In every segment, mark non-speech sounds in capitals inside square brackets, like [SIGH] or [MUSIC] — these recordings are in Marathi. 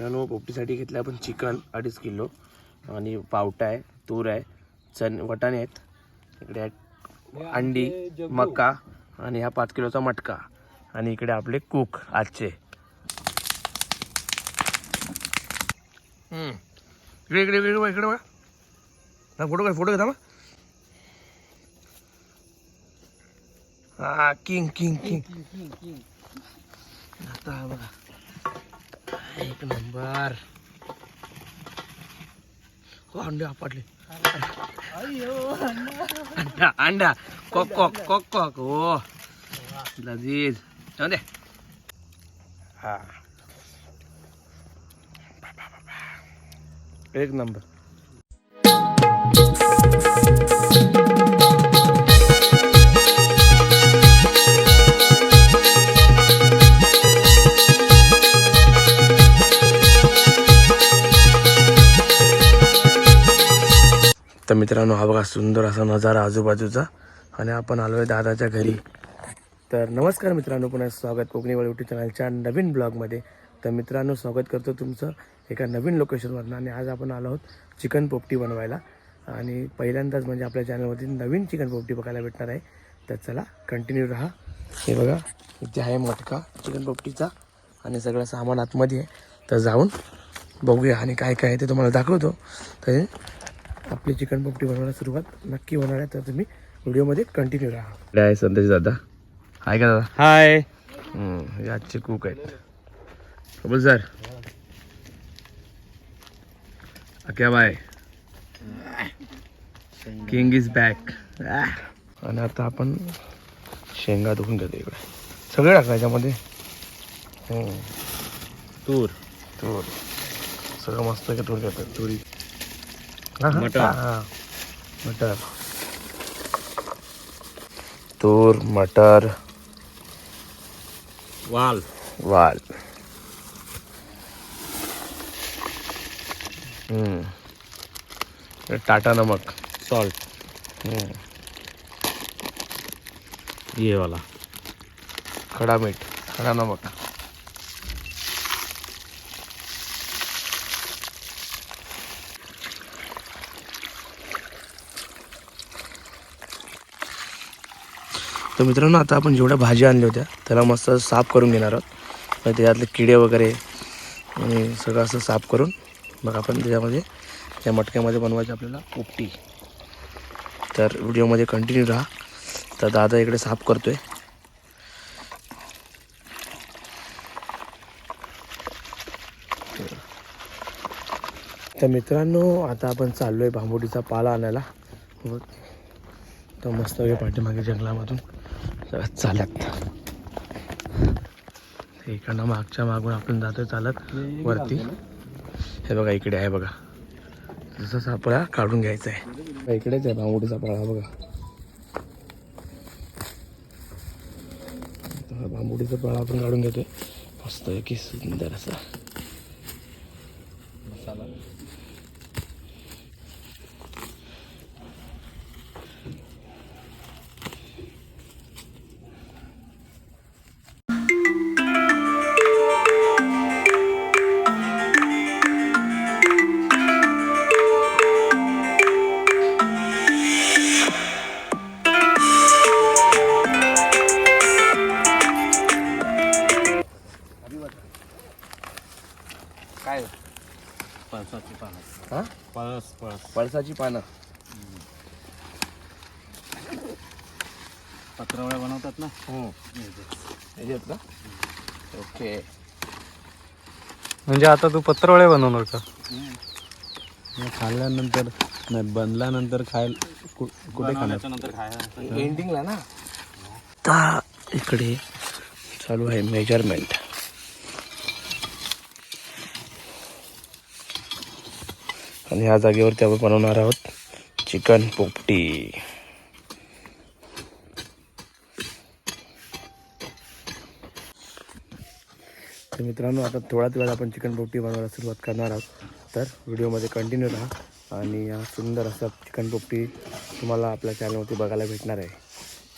मित्रांनो पोपटीसाठी घेतलं आपण चिकन अडीच किलो. आणि पावटा आहे तूर आहे चण वटाणे आहेत. इकडे आहेत अंडी मका आणि हा पाच किलोचा मटका. आणि इकडे आपले कुक आजचे. इकडे इकडे इकडे इकडे बघा. हा फोटो काय फोटो घेता मग हा किंग किंग किंग. आता बघा. एक नंबर हो अंडे आपटले अंडा अंडा कॉक कॉक कॉक कॉक हो लजीज जाऊ दे हा एक नंबर तर मित्रांनो हा बघा सुंदर असा नजारा आजूबाजूचा. आणि आपण आलो आहे दादाच्या घरी. तर नमस्कार मित्रांनो पुन्हा स्वागत कोकणी वळ युट्यूब चॅनलच्या नवीन ब्लॉगमध्ये. तर मित्रांनो स्वागत करतो तुमचं एका नवीन लोकेशनवरनं. आणि आज आपण आलो आहोत चिकन पोपटी बनवायला. आणि पहिल्यांदाच म्हणजे आपल्या चॅनलवरती नवीन चिकन पोपटी बघायला भेटणार आहे. तर चला कंटिन्यू राहा. हे बघा इथे आहे मटका चिकन पोपटीचा. आणि सगळं सामान आतमध्ये आहे. तर जाऊन बघूया आणि काय काय आहे ते तुम्हाला दाखवतो. तर आपली चिकन पोपटी बनवायला सुरुवात नक्की होणार आहे तर तुम्ही व्हिडिओमध्ये कंटिन्यू राहा. आहे संदेश दादा? हाय का दादा? हाय. हे आजचे कुक आहेत. बोल सर. क्या बाय. किंग इज बॅक आणि आता आपण शेंगा धुवून घेतो इकडे. सगळे टाका याच्यामध्ये. तूर. तूर. सगळं मस्त तूर घेतात तुरी. मटर. हा. मटर तूर मटर वाल वाल हम्म. टाटा नमक सॉल्ट हम्म. ये वाला खडा मीठ खडा नमक तर मित्रांनो आता आपण जेवढ्या भाज्या आणल्या होत्या त्याला मस्त साफ करून घेणार आहोत. मग त्याच्यातले किडे वगैरे आणि सगळं असं साफ करून मग आपण त्याच्यामध्ये त्या मटक्यामध्ये बनवायची आपल्याला पोपटी तर व्हिडिओमध्ये कंटिन्यू राहा. तर दादा इकडे साफ करतोय. तर मित्रांनो आता आपण चाललो आहे बांबोडीचा पाला आणायला. तर मस्त वेळ पाठीमागे जंगलामधून. चालत. इकडनं मागच्या मागून आपण जातो चालत वरती. हे बघा इकडे आहे बघा. जसा सापळा काढून घ्यायचा आहे इकडेच आहे बांबोडीचा पाळा बघा. बांबुडीचा पाळा आपण काढून घेतोय. मस्त की सुंदर असा. मसाला पळसाची पानं. हा? पळस पळस. पळसाची पानं. पत्रावळ्या बनवतात ना? याच्यात का? ओके. म्हणजे आता तू पत्रवळे बनवणार का? खाल्ल्यानंतर नाही बनल्यानंतर खायला कुठे खायला एंडिंगला ना? आता इकडे चालू आहे मेजरमेंट आणि ह्या जागेवरती आपण बनवणार आहोत चिकन पोपटी. तर मित्रांनो आता थोड्याच वेळात आपण चिकन पोपटी बनवायला सुरुवात करणार आहोत. तर व्हिडिओमध्ये कंटिन्यू राहा आणि हा सुंदर असा चिकन पोपटी तुम्हाला आपल्या चॅनलवरती बघायला भेटणार आहे.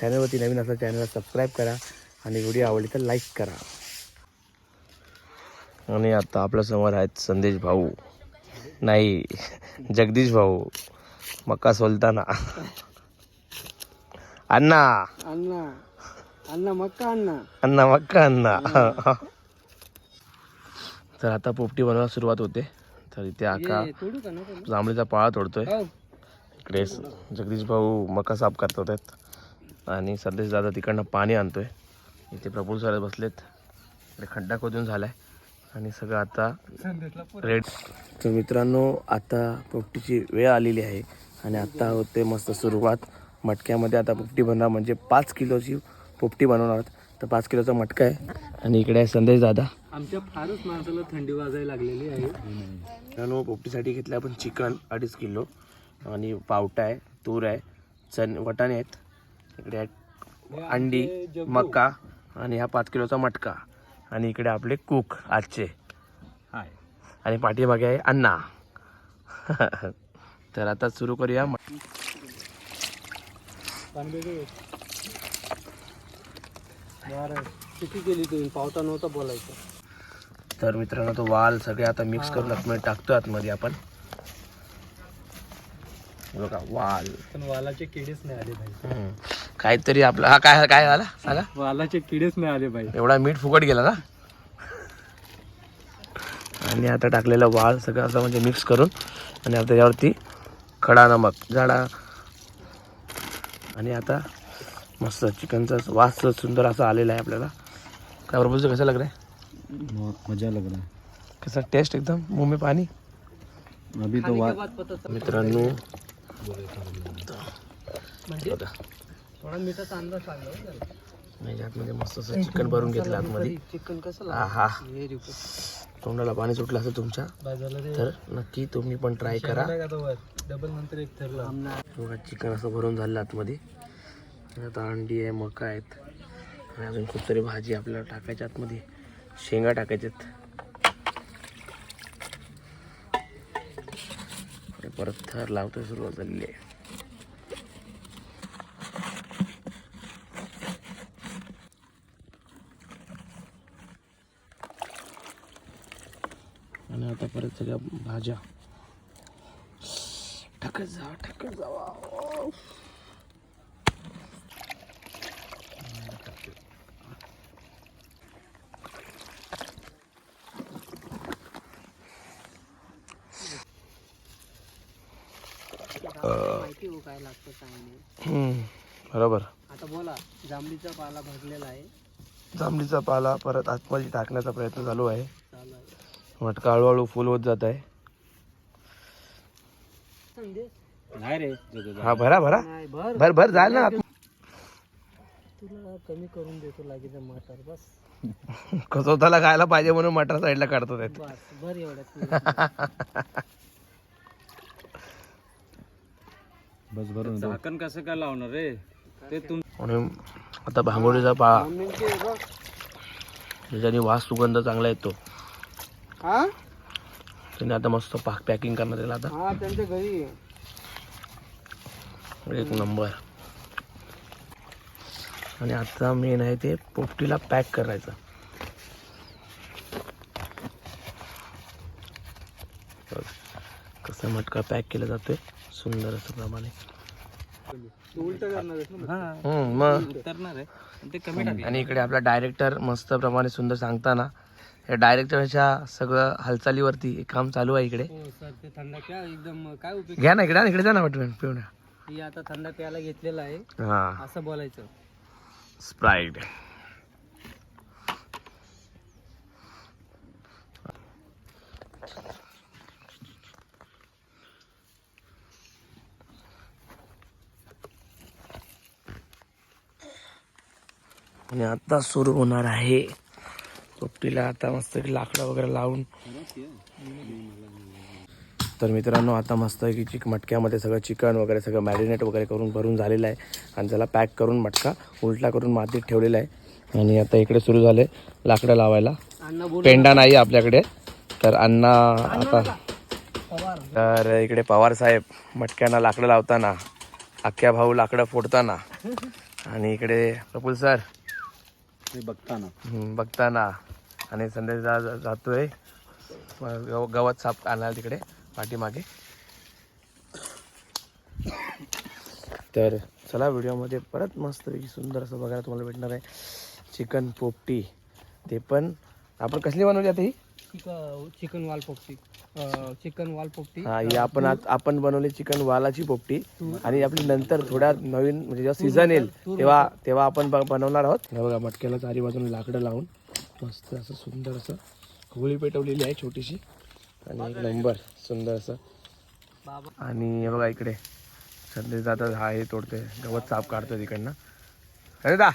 चॅनलवरती नवीन असा चॅनलला सबस्क्राईब करा आणि व्हिडिओ आवडली तर लाईक करा. आणि आता आपल्यासमोर आहेत संदेश भाऊ. नाही जगदीश भाऊ मक्का सोलताना. अण्णा. अण्णा. अण्णा मक्का अण्णा. अण्णा मक्का अण्णा. तर आता पोपटी बनवायला सुरुवात होते. तर इथे आका जांभळीचा पाळा तोडतोय. हो. इकडे जगदीश भाऊ मका साफ करतात आहेत आणि संदेश दादा तिकडनं पाणी आणतोय. इथे प्रफुल सर बसलेत. इकडे खड्डा खोदून झालाय. आणि सगळं आता रेड तर मित्रांनो आता पोपटीची वेळ आलेली आहे आणि आता होते मस्त सुरुवात. मटक्यामध्ये आता पोपटी बनवणार म्हणजे पाच किलोची पोपटी बनवणार आहोत. तर पाच किलोचा मटका आहे. आणि इकडे आहे संदेश दादा. आमच्या फारच माणसाला थंडी वाजायला लागलेली आहे. मित्रांनो पोपटीसाठी घेतलं आपण चिकन अडीच किलो. आणि पावटा आहे तूर आहे चण वटाणे आहेत. इकडे आहेत अंडी मका आणि हा पाच किलोचा मटका. आणि इकडे आपले कुक आजचे. हाय. आणि पाठीमागे आहे अण्णा. [LAUGHS] तर आता सुरू करूया. चुकी केली तुम्ही पावता नव्हता बोलायचं तर मित्रांनो तो वाल सगळे आता मिक्स करून आतमध्ये टाकतो आतमध्ये आपण. बघा वाल. पण वालाचे किडेच नाही आले. काहीतरी आपला हा काय काय झाला? सांगा. वालाचे किडेच नाही आले भाई एवढा मीठ फुकट गेला ना? आणि आता टाकलेलं वाळ सगळं असं म्हणजे मिक्स करून आणि आता त्यावरती खडा नमक झाडा. आणि आता मस्त चिकनचा वास सुंदर असा आलेला आहे आपल्याला. काय बरोबर कसं लागलं मजा लग रहा कसं टेस्ट एकदम? मुंह में पाणी? है अभी तो वा- मित्रांनो म्हणजे? थोडा मिठाचा अंदाज सांगा हो आतमध्ये मस्त असं चिकन भरून घेतलं आतमध्ये. चिकन कसं हे तोंडाला पाणी सुटलं असं तुमच्या तर नक्की तुम्ही पण ट्राय करा. डबल नंतर एक ठरला बघा चिकन असं भरून झालं आतमध्ये. आता अंडी आहे मका आहेत. आणि अजून खूप सारी भाजी आपल्याला टाकायच्या आतमध्ये. शेंगा टाकायच्यात परत थर लावतोय सुरुवात झालेली आहे. आणि आता परत सगळ्या भाज्या. टाकत जा टाकत जावा. माहिती हो काय लागतं काय नाही हम्म, बरोबर. आता बोला जांभळीचा पाला भरलेला आहे. जांभळीचा पाला परत आतमध्ये टाकण्याचा प्रयत्न चालू आहे. मटका हळूहळू फुल होत जात आहे. नाही रे. हा भरा भरा. भर. भर जाल ना. तुला कमी करून देतो लागेल मटर बस. [LAUGHS] कसोताला खायला पाहिजे म्हणून मटर साईडला काढतो त्यात बस भर एवढ्यात. [LAUGHS] बस भरून झाकण कसं काय लावणार रे? ते तुम आता भांगोळीचा पाळा. ज्याच्याने वास सुगंध चांगला येतो. हा? त्याने आता मस्त पाक पॅकिंग करणार त्याला आता. हा त्यांच्या घरी. एक नंबर आणि आता मेन आहे ते पोपटीला पॅक करायचं. कसा मटका पॅक केला जातोय. सुंदर असं प्रमाणे. मग. आणि इकडे आपला डायरेक्टर मस्त प्रमाणे सुंदर सांगताना या डायरेक्टरच्या सगळं हालचालीवरती एक काम चालू आहे इकडे. हो सर ते थंड प्या एकदम काय उपयोग? घ्या ना इकडे इकडे जा ना वाटून पिऊन आता थंड प्यायला घेतलेला आहे. हा. असं बोलायचं. स्प्राईट आणि आता सुरू होणार आहे पोपटीला आता मस्त लाकडं वगैरे लावून. तर मित्रांनो आता मस्त की चिक मटक्यामध्ये सगळं चिकन वगैरे सगळं मॅरिनेट वगैरे करून भरून झालेलं आहे. आणि त्याला पॅक करून मटका उलटा करून मातीत ठेवलेला आहे. आणि आता इकडे सुरू झाले लाकडं लावायला. पेंडा नाही आपल्याकडे. तर अण्णा आता तर इकडे पवार साहेब मटक्यांना लाकडं लावताना अख्ख्या भाऊ लाकडं फोडताना. [LAUGHS] आणि इकडे प्रफुल सर. बघताना. बघताना. आणि संध्याकाळी जा जा- जातोय. गव- गवत साप आणायला तिकडे पाठीमागे. तर चला व्हिडिओमध्ये परत मस्त सुंदर असं बघायला तुम्हाला भेटणार आहे. चिकन पोपटी. ते पण आपण कसली बनवली आता ही? चिकन वाल पोपटी. चिकन वाल पोपटी. हा ही आपण आत- आपण बनवली चिकन वालाची पोपटी. आणि आपली नंतर थोड्या नवीन म्हणजे जेव्हा सीझन येईल तेव्हा तेव्हा आपण ब- बनवणार आहोत. हे बघा मटक्याला चारी बाजून लाकडं लावून. मस्त असं सुंदर असं होळी पेटवलेली आहे छोटीशी. आणि एक नंबर सुंदर असं. आणि बघा इकडे. संदेश दादा हा हे तोडते गवत साफ काढतो तिकडनं. अरे दा.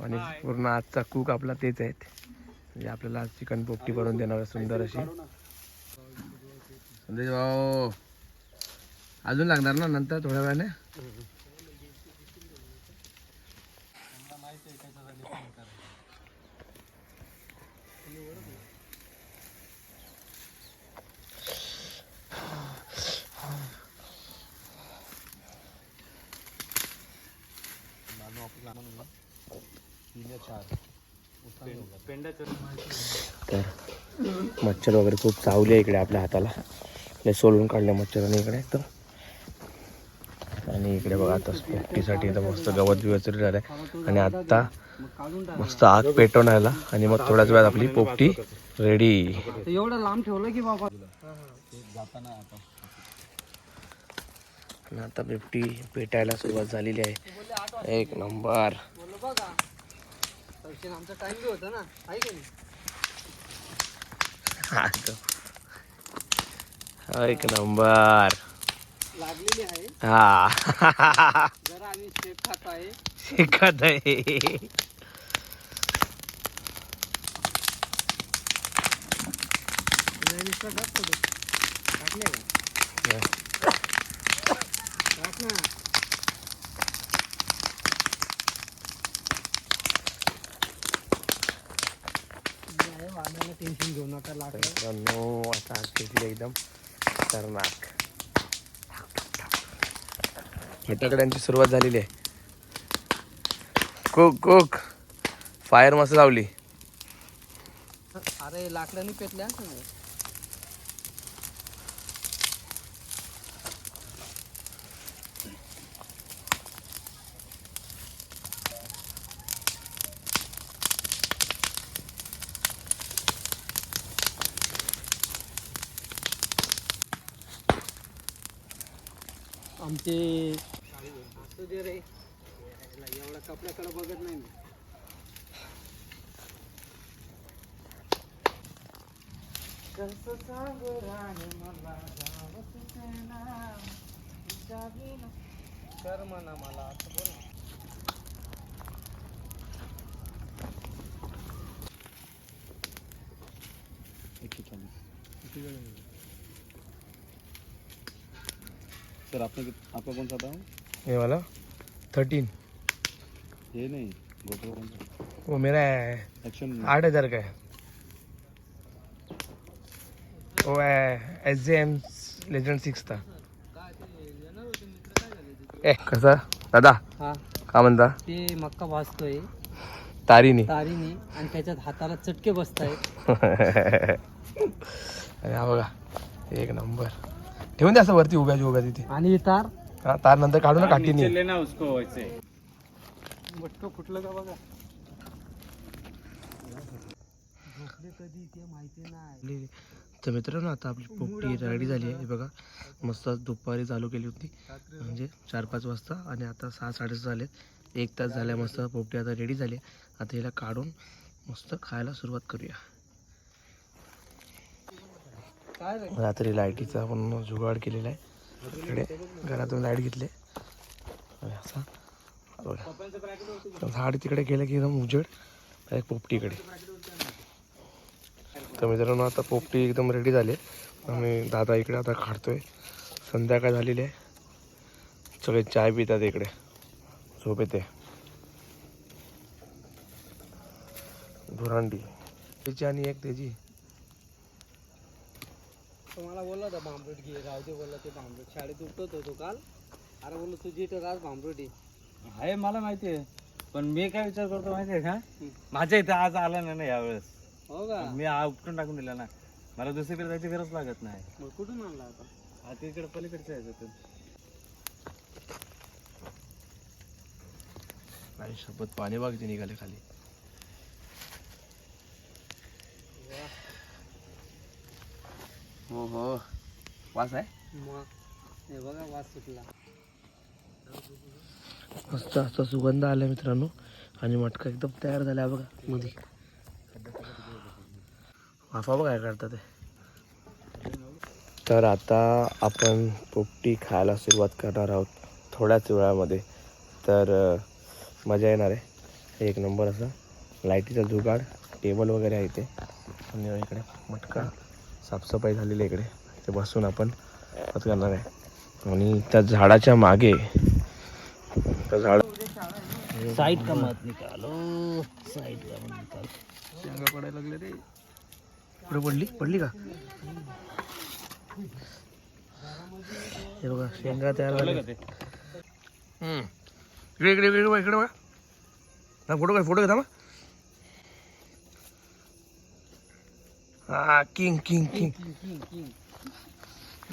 आणि पूर्ण आजचा कूक आपला तेच आहेत म्हणजे आपल्याला आज चिकन पोपटी बनवून देणार सुंदर अशी. संदेश भाऊ अजून लागणार ना नंतर थोड्या वेळाने? तर मच्छर वगैरे खूप चावले आहे इकडे आपल्या हाताला. सोलून काढले मच्छराने इकडे. तर इकडे बघा आता पोपटीसाठी तर मस्त गवत बिवत सुरू झालं आहे आणि आत्ता मस्त आग पेटवण्याला आणि मग थोड्याच वेळात आपली पोपटी रेडी एवढं लांब ठेवलं की बाबा. आणि आता बिबटी पेटायला सुरुवात झालेली आहे. एक नंबर. हा. एक नंबर. लागलेली आहे. हा. जरा आम्ही आहे. शिकत आहे. नाही नुसतं टाक थोडं. टाकले का? टाक ना. नाही, वाण्याला टेन्शन घेऊ नका लागलं. मित्रांनो आता एकदम खतरनाक. फटाकड्यांची सुरुवात झालेली आहे. कोक कोक. फायर मस्त लावली. अरे लाकडांनी पेटल्या आमचे दे रे. एवढा कपड्याकडे बघत नाही मी. कर म्हणा मला असं बोल ना. सर आपने आपका कौन सा था ये वाला थर्टीन. ये नहीं गोप्रो कौन सा वो मेरा है. एक्शन आठ हजार का है? वो है एस जे एम लेजंड सिक्स था? ए कसा? दादा हा. का म्हणता? ते मक्का भाजतोय. तारीनी. तारीने आणि त्याच्यात हाताला चटके बसतायत. [LAUGHS] आणि हा बघा एक नंबर. ठेवून द्या असं वरती उभ्याची उभ्या तिथे. आणि तार हा तार नंतर काढू ना काठीने. लेना उसको वैसे बटकं फुटलं का बघा? झोपले कधी ते माहिती नाही. तर मित्रांनो आता आपली पोपटी रेडी झाली आहे. बघा मस्त दुपारी चालू केली होती. म्हणजे चार पाच वाजता आणि आता सहा साडेसहा झाले एक तास झाल्या मस्त पोपटी आता रेडी झाली आहे. आता हिला काढून मस्त खायला सुरुवात करूया. रात्री लाईटीचा आपण जुगाड केलेला आहे. इकडे घरातून लाइट घेतले. असा. बघा. झाड तिकडे गेलं की एकदम उजेड. एक पोपटीकडे. तर मित्रांनो आता पोपटी एकदम रेडी झाली. आम्ही दादा इकडे आता काढतोय संध्याकाळ झालेली आहे. सगळे चाय पितात इकडे. झोप येते. धुरांडी. त्याची आणि एक त्याची. तो मला बोलला होता भांबरूट घे राहू दे बोलला ते भांबरूट. शाळेत उठत होतो काल. अरे बोललो तुझी इथं आज भांबरूट आहे. आहे मला माहिती आहे पण मी काय विचार करतो माहितीये का? माझ्या इथे आज आला नाही ना यावेळेस. हो का? मी हा उपटून टाकून दिला ना. मला दुसरीकडे जायची गरज लागत नाही. मग कुठून आणला आता? हा तिकडे पलीकडचं आहे तिथून. आणि शपथ पाणी बघ ते निघाले खाली. हो हो वास आहे? मग. हे बघा वास सुटला. मस्त असा सुगंध आला मित्रांनो. आणि मटका एकदम तयार झाला आहे बघा मध्ये. वाफा बघा काय करतात ते. तर आता आपण पोपटी खायला सुरुवात करणार आहोत थोड्याच वेळामध्ये. तर मजा येणार आहे. एक नंबर असा. लाईटीचा जुगाड टेबल वगैरे आहे इथे. आणि इकडे मटका. साफसफाई झालेली आहे इकडे. इथे बसून आपण करणार आहे. आणि त्या झाडाच्या मागे त्या झाड साईड का मत निकालो? साईड का मत निकालो? शेंगा पडायला लागले रे. पुढे पडली? पडली का? हे बघा शेंगा तयार झाल्या. हम्म. इकडे इकडे इकडे बघा, इकडे बघा. हा फोटो काय फोटो घेता मग हा किंग किंग किंग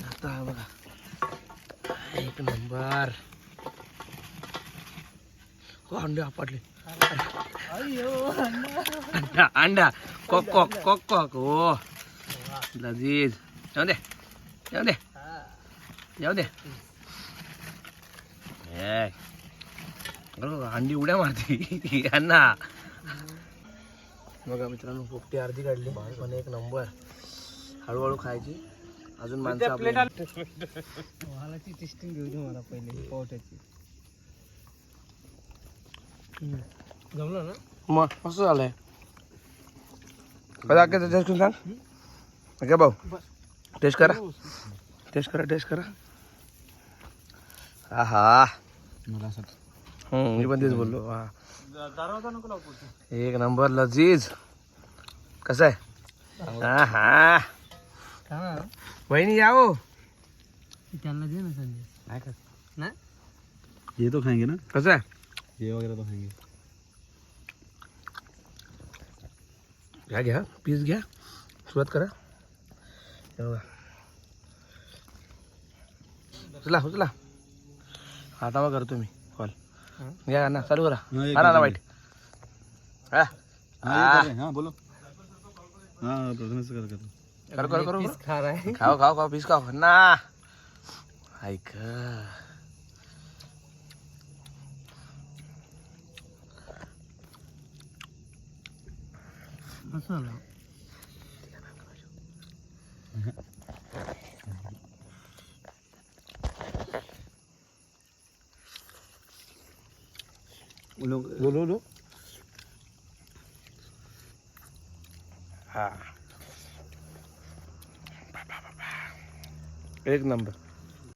आता हा बघा एक नंबर हो अंडे आपटले अंडा अंडा कॉक कॉक कॉक कॉक हो लजीज जाऊ दे जाऊ दे जाऊ दे ए, बघ, अंडी उड्या मारते यांना बघा मित्रांनो पोपटी अर्धी काढली. पण एक नंबर. हळूहळू खायची. अजून माणसं आपली- मला ती टेस्टिंग घेऊ दे मला पहिले पोटाची जमलं ना? मग मस्त झालंय. कदा काय टेस्ट करून सांग? भाऊ. टेस्ट करा. टेस्ट करा टेस्ट करा. हा हा मला असं मी पण तेच बोललो हा. एक नंबर लजीज. कसं आहे? हा हा. या हो. त्यांना दे ना संदेश. नाही का? ना ये तो खाएंगे ना? कसं आहे? ये वगैरह तो खाएंगे। घ्या घ्या. पीस घ्या. सुरुवात करा. हे उचला उचला. आटावा करतो मी. घ्या ना चालू करा. हा, एक हा ना मिनिट. वाईट. हा. हाँ ये कर रहे हैं, हाँ बोलो. हाँ प्रथमेश कर कर करो करो करो पीस खा रहा है. खाओ खाओ खाओ पीस खाओ. ना. ऐक. मसाला [LAUGHS] लो लो लो लो हा एक नंबर